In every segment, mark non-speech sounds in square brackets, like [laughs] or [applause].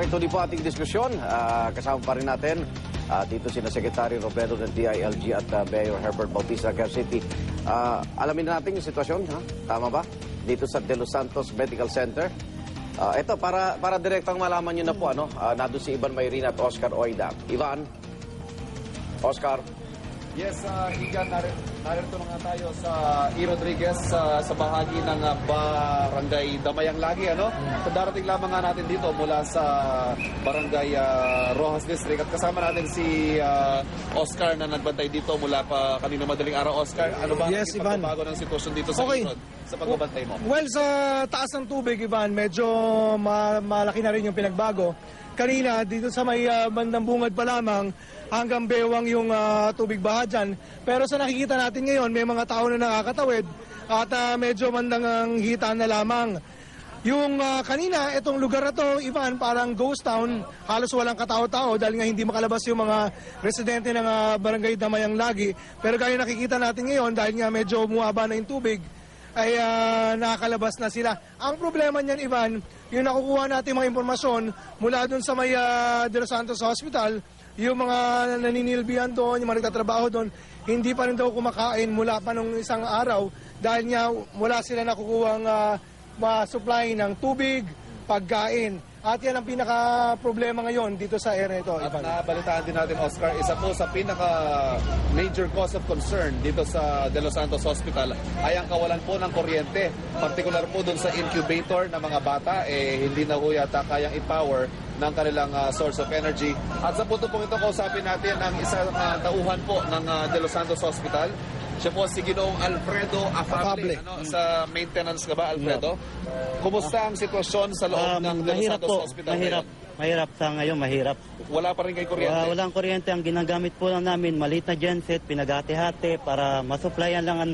Okay, tuloy po ating diskusyon. Ah, kasama pa rin natin ah, dito sina Secretary Robredo ng DILG at ah, Mayor Herbert Bautista, Quezon City. Ah, alamin na natin yung sitwasyon, ha? Tama ba? Dito sa De Los Santos Medical Center. Ah, ito, para, para direktang malaman nyo na po, ano, ah, nandun si Ivan Mayrina at Oscar Oida. Ivan? Oscar? Yes, uh, Igan, narir narito na nga tayo sa E. Rodriguez sa, sa bahagi ng uh, barangay Damayang Lagi. Ano? So darating lamang nga natin dito mula sa barangay uh, Rojas District at kasama natin si uh, Oscar na nagbantay dito mula pa kanina madaling araw. Oscar, ano ba Yes, ang pagbabago ng sitwasyon dito sa Okay. Sa pagbabantay mo? Well, sa taas ng tubig, Ivan, medyo ma- malaki na rin yung pinagbago. Kanina, dito sa may ah, bandang bungad pa lamang, hanggang bewang yung ah, tubig baha dyan. Pero sa nakikita natin ngayon, may mga tao na nakakatawid at ah, medyo bandang ang hita na lamang. Yung ah, kanina, itong lugar na to, Ivan, parang ghost town, halos walang katao-tao dahil nga hindi makalabas yung mga residente ng ah, barangay Damayang Lagi. Pero gaya nakikita natin ngayon, dahil nga medyo bumaba na yung tubig, ay ah, nakakalabas na sila. Ang problema niyan, Ivan, yung nakukuha natin mga impormasyon mula dun sa may ah, De Los Santos Hospital, yung mga naninilbihan doon, yung mga nagtatrabaho doon, hindi pa rin daw kumakain mula pa nung isang araw dahil nga wala sila nakukuha uh, supply ng tubig, pagkain. At yan ang pinaka-problema ngayon dito sa area ito, At Ivan. nabalitaan din natin, Oscar, isa po sa pinaka major cause of concern dito sa De Los Santos Hospital ay ang kawalan po ng kuryente. Particular po dun sa incubator ng mga bata, eh, hindi na ho yata kayang i-power ng kanilang ah, source of energy. At sa punto pong ito, kausapin natin ang isang ah, tauhan po ng ah, De Los Santos Hospital. Siya po si Ginoong Alfredo Afable. Afable. Ano, sa maintenance ka ba, Alfredo? Kumusta ang sitwasyon sa loob Um, ng De Los mahirap Santos po, Hospital mahirap. ngayon? Mahirap sa ngayon, mahirap. Wala pa rin kay kuryente? Wala, walang kuryente. Ang ginagamit po lang namin, maliit na genset, pinagati-hati para masupplyan lang ang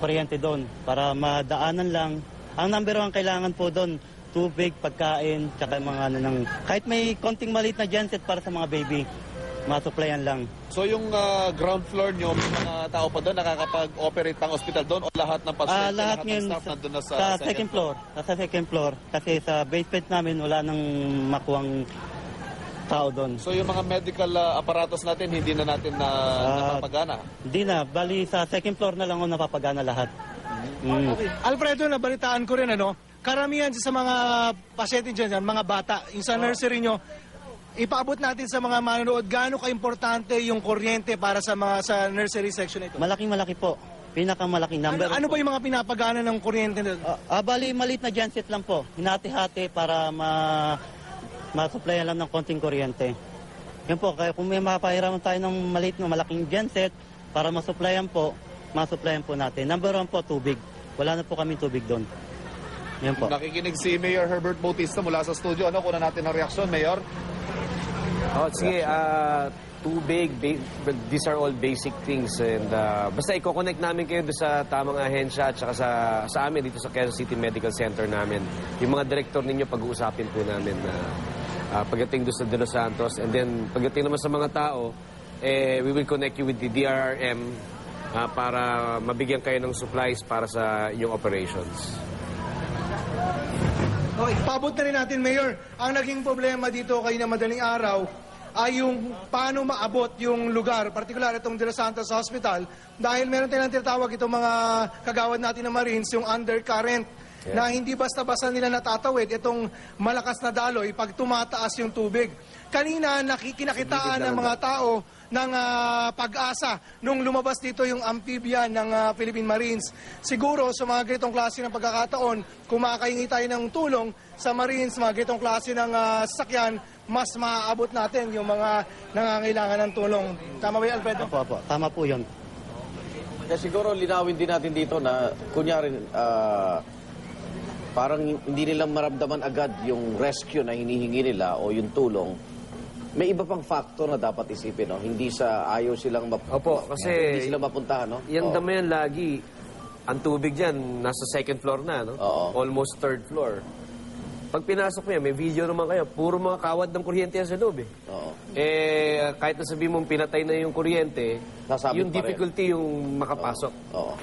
kuryente doon. Para madaanan lang. Ang number one kailangan po doon, tubig, pagkain, tsaka mga ano ng... Kahit may konting maliit na genset para sa mga baby, masupplyan lang. So yung ah, ground floor nyo, may mga tao pa doon nakakapag-operate ng hospital doon o lahat ng pasyente, Ah, lahat, lahat ng ngayon staff nandun na sa, sa second floor. Nasa second floor. Kasi sa basement namin, wala nang makuwang tao doon. So yung mga medical ah, apparatus natin, hindi na natin na Ah, napapagana. Hindi na. Bali, sa second floor na lang ako napapagana lahat. Mm. Alfredo, nabalitaan ko rin ano, karamihan sa mga pasyente dyan, dyan, mga bata, yung sa nursery nyo, ipaabot natin sa mga manonood gaano ka-importante yung kuryente para sa mga sa nursery section ito. Malaking malaki po. Pinakamalaking Ano, number. ano ba yung mga pinapagana ng kuryente na Ah, bali, maliit na genset lang po. Hinati-hati para ma ma-supplyan lang ng konting kuryente. Yan po, kaya kung may mapahiraman tayo ng maliit na malaking genset para masupplyan po, masupplyan po natin. Number one po, tubig. Wala na po kami tubig doon. Yan po. Nakikinig si Mayor Herbert Bautista mula sa studio. Ano, kuna natin ang reaksyon, Mayor? Oh, sige, ah, tubig, these are all basic things. And ah, basta i-connect namin kayo doon sa tamang ahensya at saka sa, sa amin dito sa Quezon City Medical Center namin. Yung mga director ninyo, pag-uusapin po namin na ah, pagdating doon sa De Los Santos. And then, pagdating naman sa mga tao, eh, we will connect you with the DRRM ah, para mabigyan kayo ng supplies para sa inyong operations. Okay, paabot na rin natin, Mayor. Ang naging problema dito kay na madaling araw ay yung paano maabot yung lugar, partikular itong De Los Santos Hospital, dahil meron tayong tinatawag itong mga kagawad natin na Marines, yung undercurrent, na hindi basta-basta nila natatawid itong malakas na daloy pag tumataas yung tubig. Kanina, nakikinakitaan ng mga tao ng ah, pag-asa nung lumabas dito yung amphibian ng ah, Philippine Marines. Siguro sa mga ganitong klase ng pagkakataon, kumakaingi tayo ng tulong sa Marines, mga ganitong klase ng ah, sasakyan, mas maaabot natin yung mga nangangailangan ng tulong. Tama ba yun, Alfredo? Opo, opo. Tama po yun. Kaya siguro linawin din natin dito na kunyari ah, parang hindi nila maramdaman agad yung rescue na hinihingi nila o yung tulong. May iba pang factor na dapat isipin, no? Hindi sa ayaw silang map- Opo, kasi- hindi sila mapuntahan, no? Yan Oo. damayan lagi, ang tubig dyan, nasa second floor na, no? Oo. Almost third floor. Pag pinasok mo yan, may video naman kayo, puro mga kawad ng kuryente yan sa loob eh. Oo. Eh, kahit na sabihin mong pinatay na yung kuryente, Sasabit yung pa rin. difficulty yung makapasok. Oo.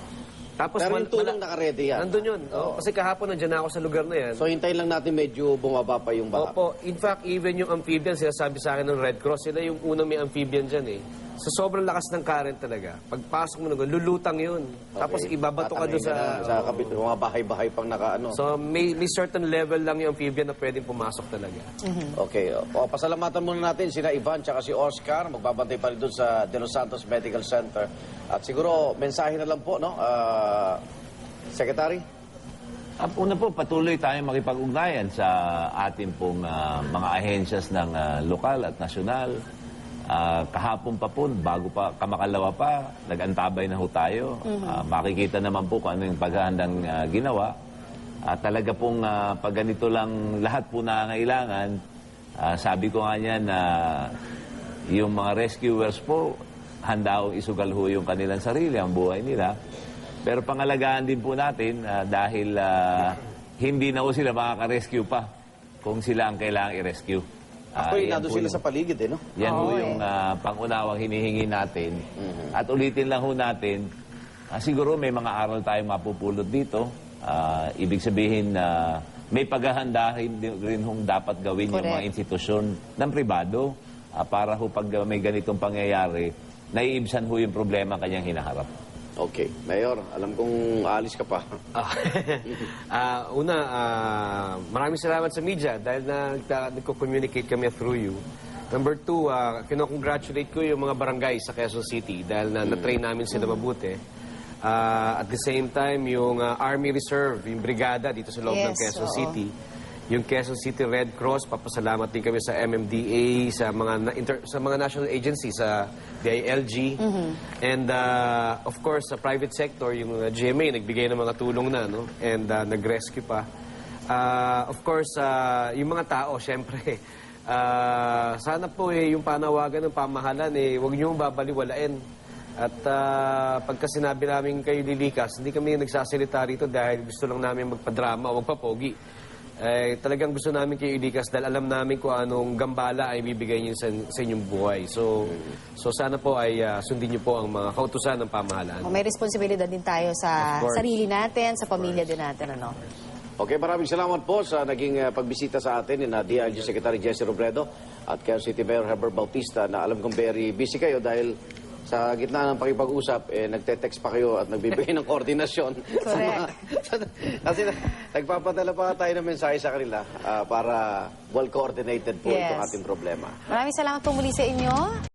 Tapos Pero yung tulong nakaredy yan. Nandun yun. Oo, kasi kahapon nandiyan ako sa lugar na yan. So hintayin lang natin medyo bumaba pa yung baha. Opo, in fact, even yung amphibian, sinasabi sa akin ng Red Cross, sila yung unang may amphibian dyan eh. So sobrang lakas ng current talaga. Pagpasok mo na lulutang yun. Tapos ibabato ka doon sa... sa kapit, mga bahay-bahay pang naka ano. So may, may certain level lang yung amphibian na pwedeng pumasok talaga. Okay. O, pasalamatan muna natin sina Ivan tsaka si Oscar. Magbabantay pa rin doon sa De Los Santos Medical Center. At siguro, mensahe na lang po, no? Ah, Secretary? Ang una po, patuloy tayong makipag-ugnayan sa ating pong ah, mga ahensyas ng ah, lokal at nasyonal. Ah, kahapon pa po, bago pa kamakalawa pa, nag-antabay na ho tayo. Ah, makikita naman po kung ano yung paghahandang ah, ginawa. At talaga pong ah, pag ganito lang lahat po nangangailangan, ah, sabi ko nga niyan na yung mga rescuers po, handa ho isugal ho yung kanilang sarili, ang buhay nila. Pero pangalagaan din po natin ah, dahil ah, hindi na ho sila makaka-rescue pa kung sila ang kailangang i-rescue. Actually, nandun po sila yung- sa paligid, eh, no? yan ho Oo, yung eh. ah, pangunawang hinihingi natin. At ulitin lang ho natin, ah, siguro may mga aral tayong mapupulot dito. Ah, ibig sabihin na may paghahanda rin, hong dapat gawin yung Correct. mga institusyon ng pribado ah, para ho pag may ganitong pangyayari, naiibsan ho yung problema kanyang hinaharap. Okay. Mayor, alam kong aalis ka pa. Ah, [laughs] ah, una, ah, maraming salamat sa media dahil na, na nagko-communicate kami through you. Number two, uh, kinocongratulate ko yung mga barangay sa Quezon City dahil na na-train namin sila mabuti. Ah, at the same time, yung ah, Army Reserve, yung brigada dito sa loob ng Yes, Quezon oo. City. Yung Quezon City Red Cross, papasalamat din kami sa MMDA, sa mga inter- sa mga national agencies, sa DILG. And uh, of course, sa private sector, yung uh, GMA, nagbigay ng mga tulong na, no? And uh, nag-rescue pa. Uh, of course, uh, yung mga tao, [laughs] syempre, uh, sana po eh, yung panawagan ng pamahalan, eh, huwag niyo babaliwalain. At uh, pagka sinabi namin kayo lilikas, hindi kami nagsasalita rito dahil gusto lang namin magpadrama o magpapogi. Eh, talagang gusto namin kayo ilikas dahil alam namin kung anong gambala ay bibigay niyo sa, sa inyong buhay. So, so sana po ay ah, sundin niyo po ang mga kautusan ng pamahalaan. O, May responsibilidad din tayo sa Of course. sarili natin, sa pamilya din natin, ano? Okay, maraming salamat po sa naging uh, pagbisita sa atin ni na DILG Secretary Jesse Robredo at Quezon City Mayor Herbert Bautista na alam kong very busy kayo dahil sa gitna ng pakipag-usap, eh, nagte-text pa kayo at nagbibigay ng koordinasyon. [laughs] sa mga- kasi na- nagpapadala pa tayo ng mensahe sa kanila ah, para well-coordinated po Yes. itong ating problema. Maraming salamat po muli sa inyo.